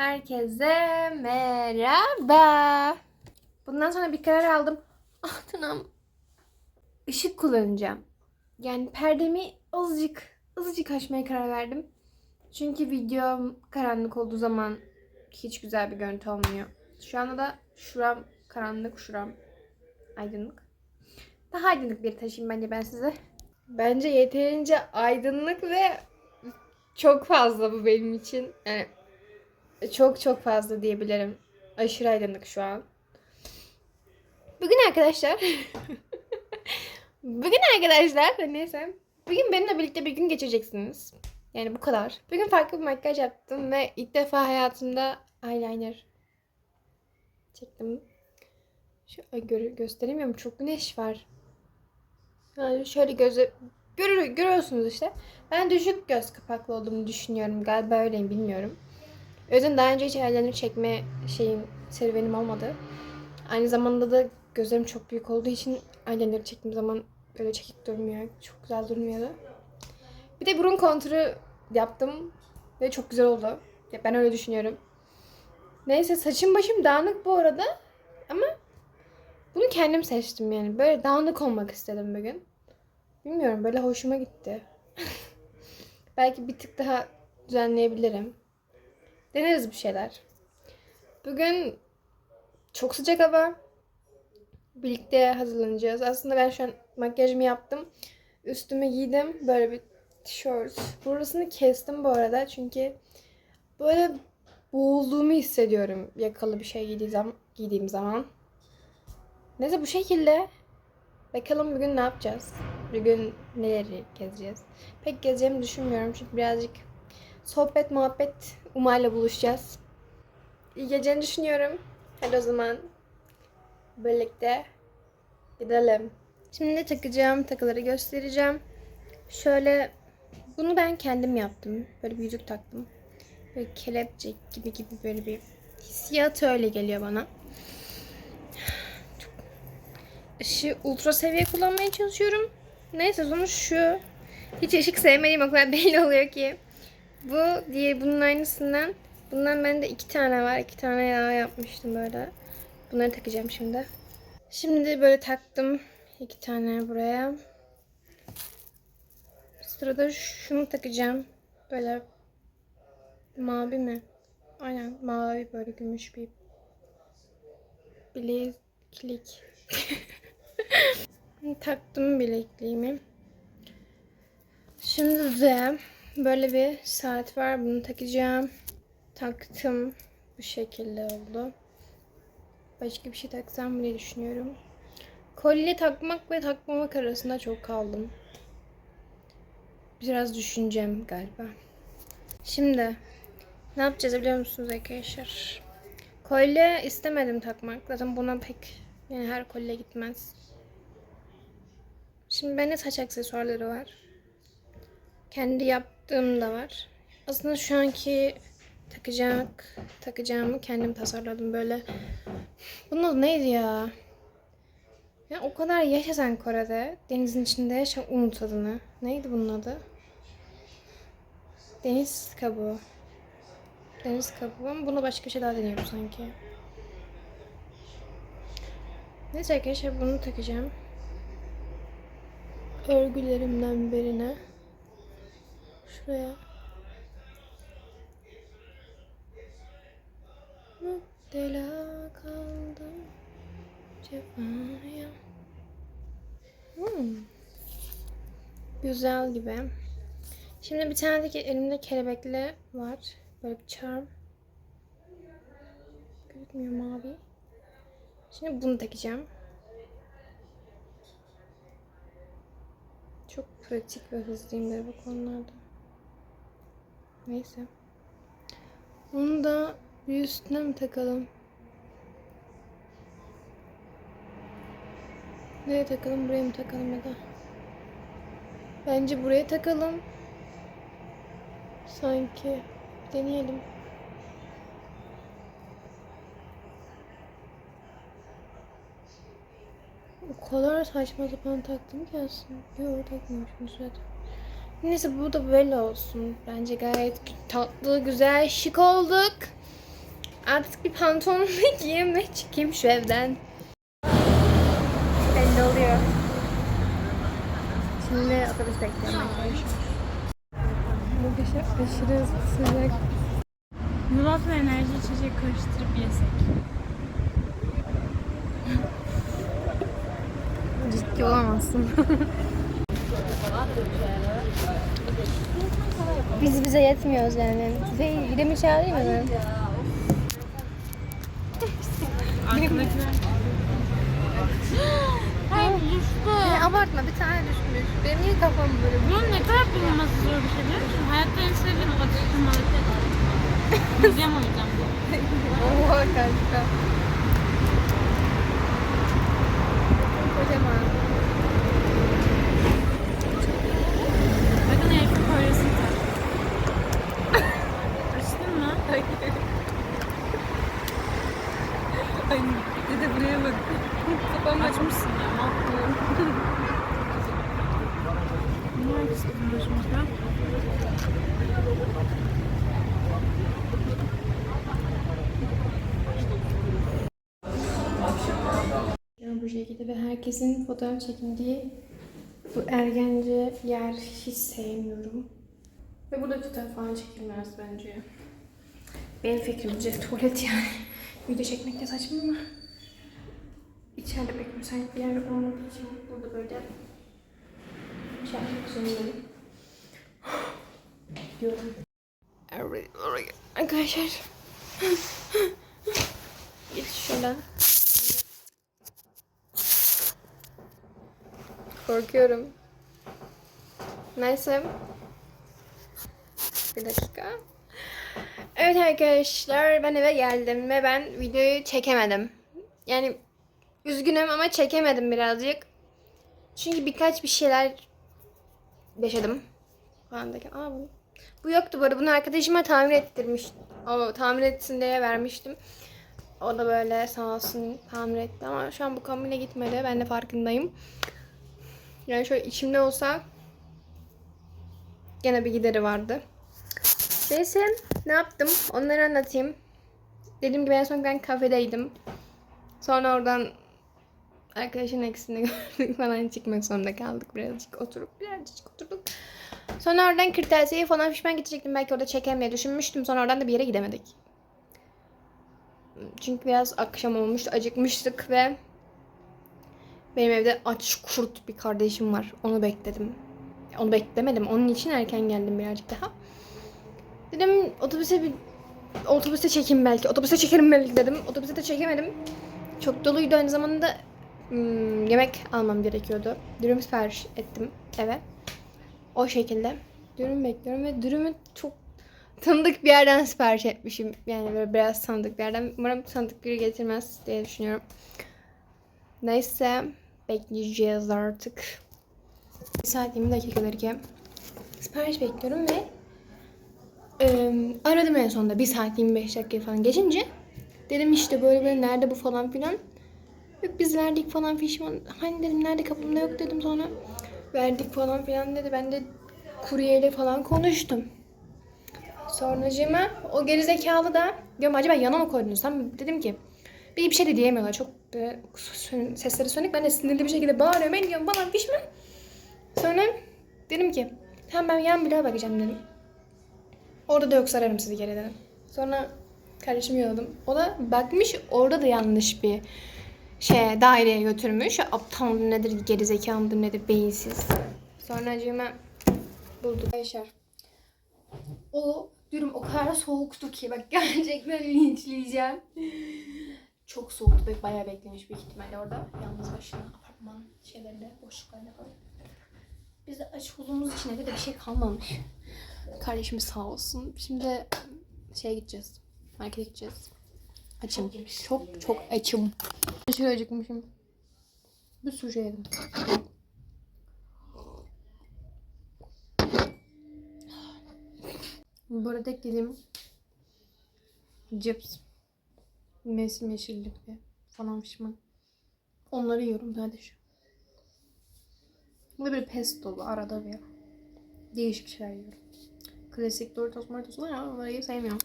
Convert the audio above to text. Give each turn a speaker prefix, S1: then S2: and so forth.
S1: Herkese merhaba. Bundan sonra bir karar aldım. Ah Tunam. Işık kullanacağım. Yani perdemi azıcık, azıcık açmaya karar verdim. Çünkü videom karanlık olduğu zaman hiç güzel bir görüntü olmuyor. Şu anda da şuram karanlık, şuram aydınlık. Daha aydınlık bir taşıyayım bence ben size. Bence yeterince aydınlık ve çok fazla bu benim için. Yani çok çok fazla diyebilirim. Aşırı aydınlık şu an. Bugün arkadaşlar Bugün arkadaşlar neyse Bugün benimle birlikte bir gün geçireceksiniz. Yani bu kadar. Bugün farklı bir makyaj yaptım ve ilk defa hayatımda eyeliner çektim. Şu, gö- gösteremiyorum. Çok güneş var. Yani şöyle gözü görür, görüyorsunuz işte. Ben düşük göz kapaklı olduğumu düşünüyorum. Galiba öyleyim bilmiyorum. O yüzden daha önce hiç eyeliner çekme şeyim serüvenim olmadı. Aynı zamanda da gözlerim çok büyük olduğu için eyeliner çektiğim zaman böyle çekik durmuyor. Çok güzel durmuyordu. Bir de burun konturu yaptım ve çok güzel oldu. Ya ben öyle düşünüyorum. Neyse saçım başım dağınık bu arada ama bunu kendim seçtim yani. Böyle dağınık olmak istedim bugün. Bilmiyorum böyle hoşuma gitti. Belki bir tık daha düzenleyebilirim. Deneriz bir şeyler. Bugün çok sıcak hava. Birlikte hazırlanacağız. Aslında ben şu an makyajımı yaptım. Üstümü giydim. Böyle bir tişört. Burasını kestim bu arada. Çünkü böyle boğulduğumu hissediyorum yakalı bir şey giydiğim zaman. Giydiğim zaman. Neyse bu şekilde. Bakalım bugün ne yapacağız? Bugün neleri gezeceğiz? Pek gezeceğimi düşünmüyorum çünkü birazcık sohbet muhabbet Umay'la buluşacağız. İyi geleceğini düşünüyorum. Hadi o zaman birlikte gidelim. Şimdi takacağım takıları göstereceğim. Şöyle bunu ben kendim yaptım. Böyle bir yüzük taktım. Böyle kelepçe gibi gibi böyle bir hissiyat öyle geliyor bana. Çok ışığı ultra seviye kullanmaya çalışıyorum. Neyse sonuç şu. Hiç ışık sevmediğim o kadar belli oluyor ki. Bu diye bunun aynısından. Bundan bende iki tane var. iki tane daha yapmıştım böyle. Bunları takacağım şimdi. Şimdi böyle taktım. iki tane buraya. Sırada şunu takacağım. Böyle mavi mi? Aynen mavi böyle gümüş bir bileklik. Taktım bilekliğimi. Şimdi de böyle bir saat var. Bunu takacağım. Taktım. Bu şekilde oldu. Başka bir şey taksam mı diye düşünüyorum. Kolye takmak ve takmamak arasında çok kaldım. Biraz düşüneceğim galiba. Şimdi ne yapacağız biliyor musunuz arkadaşlar? Kolye istemedim takmak. Zaten buna pek yani her kolye gitmez. Şimdi bende saç aksesuarları var. Kendi yaptığım da var. Aslında şu anki takacak takacağımı kendim tasarladım böyle. Bunun adı neydi ya? Ya o kadar yaşasan Kore'de, denizin içinde yaşa unut adını. Neydi bunun adı? Deniz kabuğu. Deniz kabuğu ama buna başka bir şey daha deniyorum sanki. Neyse arkadaşlar bunu takacağım. Örgülerimden birine. Şuraya. Müptela kaldım cefaya. Hmm. Güzel gibi. Şimdi bir tane de elimde kelebekli var. Böyle bir charm. Gözükmüyor mavi. Şimdi bunu takacağım. Çok pratik ve hızlıyımdır bu konularda. Neyse. Onu da bir üstüne mi takalım? Nereye takalım? Buraya mı takalım ya da? Bence buraya takalım. Sanki. Deneyelim. O kadar saçma sapan taktım ki aslında. Yok takmıyormuşum zaten. Neyse bu da böyle olsun. Bence gayet tatlı, güzel, şık olduk. Artık bir pantolon giyeyim ve çıkayım şu evden. Belli oluyor. Şimdi otobüs bekliyorum arkadaşlar. Arkadaşlar aşırı sıcak.
S2: Yulaf ve enerji içecek karıştırıp yesek.
S1: Ciddi olamazsın. Biz bize yetmiyoruz yani. Bize gidemi çağırayım mı ben?
S2: Ay düştü.
S1: Yani abartma bir tane düşmüş. Benim niye kafam böyle?
S2: Bunun ne kadar bulunması zor bir şey biliyor musun? Hayatta en sevdiğim atıştırmalık. Yiyeceğim o yüzden.
S1: Oha kanka. Kocaman.
S2: Bakın Eyfel Kulesi'ni tak. Açtın mı?
S1: Ay dede buraya bak. Kafam
S2: Açmışsın ya. Mahvolum. Ne açtın başımızda?
S1: Ya bu şekilde ve herkesin fotoğraf çekindiği bu ergence yer hiç sevmiyorum. Ve burada fotoğraf falan çekilmez bence. Benim fikrimce tuvalet yani. Video çekmek de saçma ama içeride pek müsait bir yer olmadığı için burada böyle şey zorundayım. Diyorum. Arkadaşlar. Geç şuradan. Korkuyorum. Neyse. Bir dakika. Evet arkadaşlar ben eve geldim ve ben videoyu çekemedim. Yani üzgünüm ama çekemedim birazcık. Çünkü birkaç bir şeyler yaşadım. Derken, Aa, bu, bu yoktu bu arada. Bunu arkadaşıma tamir ettirmiş. O tamir etsin diye vermiştim. O da böyle sağ olsun tamir etti ama şu an bu kombine gitmedi. Ben de farkındayım. Yani şöyle içimde olsa gene bir gideri vardı. Neyse ne yaptım onları anlatayım. Dediğim gibi en son ben kafedeydim. Sonra oradan arkadaşın eksini gördük falan çıkmak zorunda kaldık. Birazcık oturup birazcık oturduk. Sonra oradan kırtasiye falan pişman gidecektim. Belki orada çekerim diye düşünmüştüm. Sonra oradan da bir yere gidemedik. Çünkü biraz akşam olmuştu. Acıkmıştık ve benim evde aç kurt bir kardeşim var. Onu bekledim. Onu beklemedim. Onun için erken geldim birazcık daha. Dedim otobüse bir otobüste çekeyim belki. Otobüste çekerim belki dedim. Otobüste de çekemedim. Çok doluydu aynı zamanda hmm, yemek almam gerekiyordu. Dürüm sipariş ettim eve. O şekilde. Dürüm bekliyorum ve dürümü çok tanıdık bir yerden sipariş etmişim. Yani böyle biraz tanıdık bir yerden. Umarım tanıdık biri getirmez diye düşünüyorum. Neyse bekleyeceğiz artık. Bir saat 20 dakikadır ki sipariş bekliyorum ve e, aradım en sonunda bir saat 25 dakika falan geçince. Dedim işte böyle böyle nerede bu falan filan. Yok biz verdik falan fişman hani dedim nerede? Kapımda yok. dedim sonra. Verdik falan filan. dedi. Ben de kuryeyle falan konuştum. Sonracığıma o gerizekalı da diyorum acaba yana mı koydunuz? Tam dedim ki bir şey de diyemiyorlar. Çok böyle sesleri sönük. Ben de sinirli bir şekilde bağırıyorum. Ben diyorum bana pişman. Sonra dedim ki tamam ben yan bloğa bakacağım dedim. Orada da yoksa ararım sizi geri dedim. Sonra kardeşimi yolladım. O da bakmış orada da yanlış bir şey daireye götürmüş. Aptal mıdır nedir, gerizekalı mıdır nedir, beyinsiz. Sonra acıma bulduk. Arkadaşlar o dürüm o kadar soğuktu ki bak gerçekten linçleyeceğim. Çok soğuktu ve bayağı beklemiş büyük ihtimalle orada. Yalnız başına apartman şeylerinde, boşluklarında falan. Biz de aç olduğumuz için evde de bir şey kalmamış. Kardeşimiz sağ olsun. Şimdi şeye gideceğiz. Markete gideceğiz. Açım. Çok çok açım. Aşırı acıkmışım. Bir sürü şey yedim. Bu arada yediğim cips. Mevsim yeşillikli falan fişman. Onları yiyorum sadece. Bu da bir pestolu arada bir. Değişik şeyler yiyorum. Klasik Doritos Moritos var ama onları sevmiyorum.